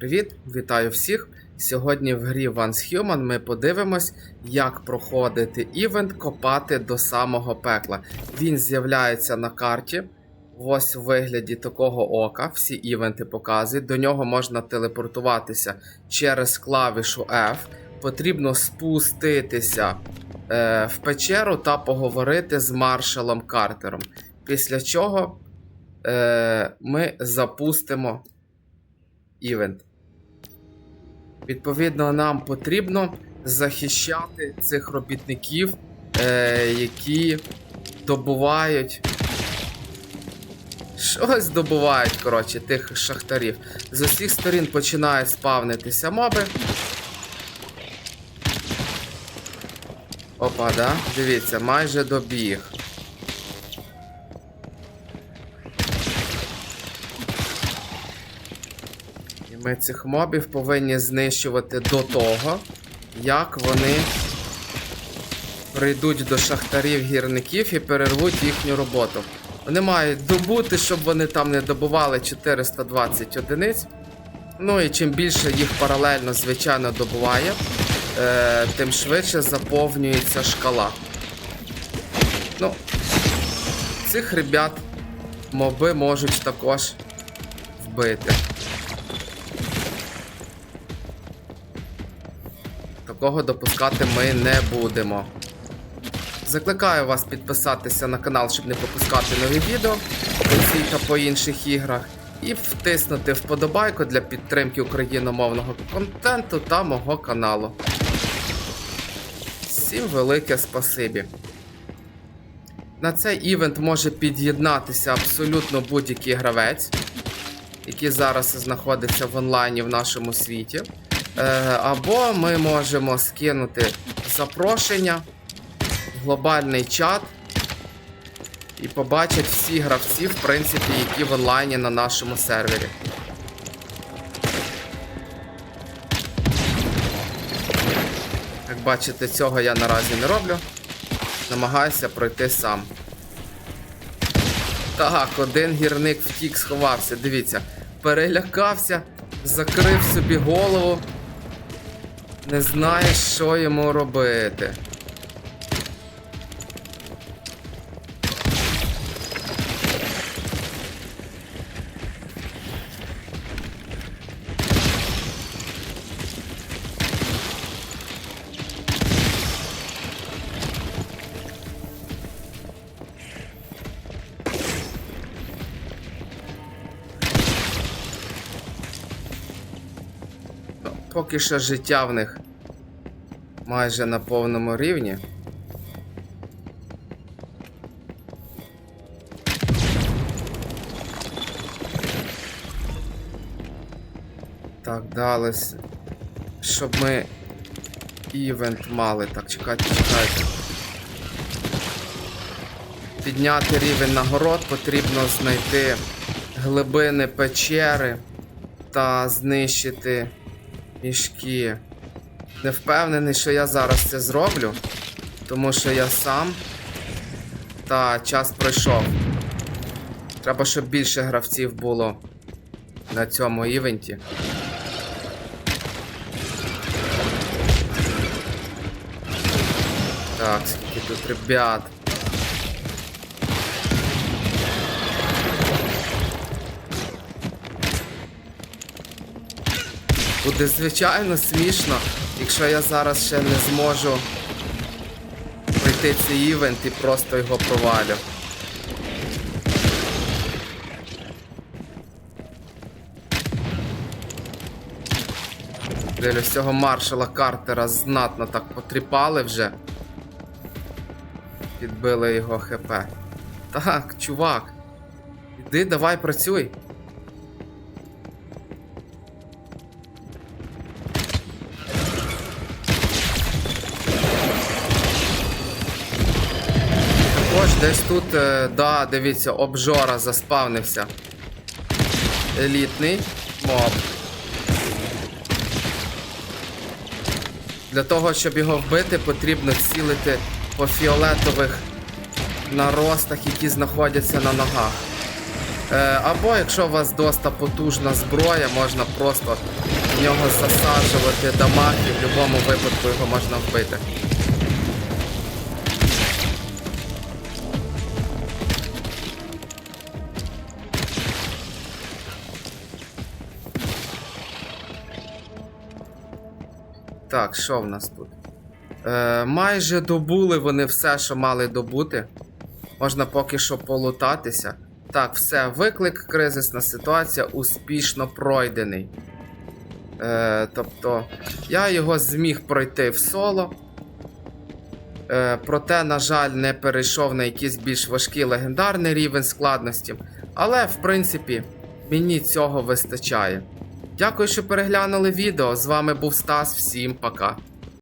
привіт! Вітаю всіх! Сьогодні в грі Once Human ми подивимось, як проходити івент копати до самого пекла. Він з'являється на карті. Ось у вигляді такого ока. Всі івенти показують. До нього можна телепортуватися через клавішу F. Потрібно спуститися е, в печеру та поговорити з маршалом Картером. Після чого е, ми запустимо івент. Відповідно, нам потрібно захищати цих робітників, е, які добувають. Щось добувають, коротше, тих шахтарів. З усіх сторін починають спавнитися моби. Опа, да? Дивіться, майже добіг. Ми цих мобів повинні знищувати до того, як вони прийдуть до шахтарів гірників і перервуть їхню роботу. Вони мають добути, щоб вони там не добували 420 одиниць. Ну і чим більше їх паралельно, звичайно, добуває, е, тим швидше заповнюється шкала. Ну, цих ребят моби можуть також вбити. Такого допускати ми не будемо. Закликаю вас підписатися на канал, щоб не пропускати нові відео по цій та по інших іграх. І втиснути вподобайку для підтримки україномовного контенту та мого каналу. Всім велике спасибі. На цей івент може під'єднатися абсолютно будь-який гравець, який зараз знаходиться в онлайні в нашому світі. Е, або ми можемо скинути запрошення в глобальний чат і побачити всі гравці, в принципі, які в онлайні на нашому сервері. Як бачите, цього я наразі не роблю. Намагаюся пройти сам. Так, один гірник втік, сховався. Дивіться, перелякався, закрив собі голову. Не знає, що йому робити. Поки що життя в них майже на повному рівні. Так, далі. Щоб ми івент мали. Так, чекайте, чекайте. Підняти рівень нагород потрібно знайти глибини печери та знищити мішки. Не впевнений, що я зараз це зроблю, тому що я сам. Та час пройшов. Треба, щоб більше гравців було на цьому івенті. Так, скільки тут ребят. Буде звичайно смішно, якщо я зараз ще не зможу пройти цей івент і просто його провалю. Дивлюсь, цього маршала Картера знатно так потріпали вже. Підбили його ХП. Так, чувак. Іди, давай працюй. Також десь тут, е, да, дивіться, обжора заспавнився. Елітний моб. Для того, щоб його вбити, потрібно цілити по фіолетових наростах, які знаходяться на ногах. Е, або якщо у вас доста потужна зброя, можна просто в нього засаджувати дамаг і в будь-якому випадку його можна вбити. Так, що в нас тут? Е, майже добули вони все, що мали добути. Можна поки що полутатися. Так, все, виклик, кризисна ситуація успішно пройдений. Е, тобто, я його зміг пройти в соло. Е, проте, на жаль, не перейшов на якийсь більш важкий легендарний рівень складності. Але, в принципі, мені цього вистачає. Дякую, що переглянули відео. З вами був Стас. Всім пока.